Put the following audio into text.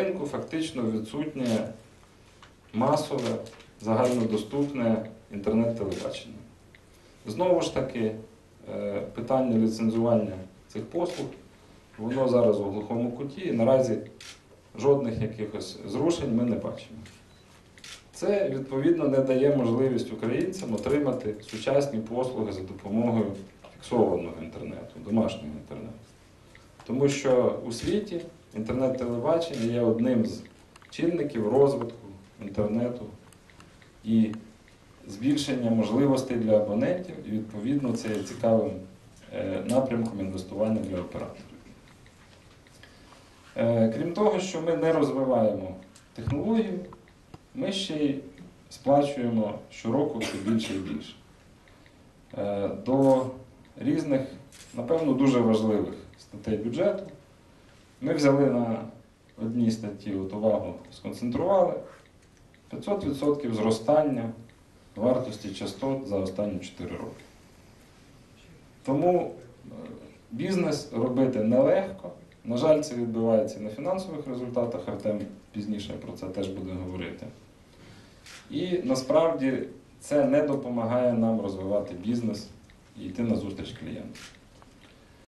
ринку фактично відсутнє масове, загальнодоступне інтернет-телебачення. Знову ж таки, е, питання ліцензування цих послуг, воно зараз у глухому куті і наразі жодних якихось зрушень ми не бачимо. Це відповідно не дає можливість українцям отримати сучасні послуги за допомогою фіксованого інтернету, домашнього інтернету. Тому що у світі інтернет-телебачення є одним з чинників розвитку інтернету і збільшення можливостей для абонентів, і відповідно це є цікавим е, напрямком інвестування для операторів. Е, Крім того, що ми не розвиваємо технологію, ми ще й сплачуємо щороку все більше і більше. Е, До різних, напевно, дуже важливих статей бюджету ми взяли на одній статті от увагу, сконцентрували 500% зростання вартості частот за останні 4 роки. Тому е, бізнес робити нелегко. На жаль, це відбувається на фінансових результатах. Артем пізніше про це теж буде говорити. І насправді це не допомагає нам розвивати бізнес і йти на зустріч клієнту.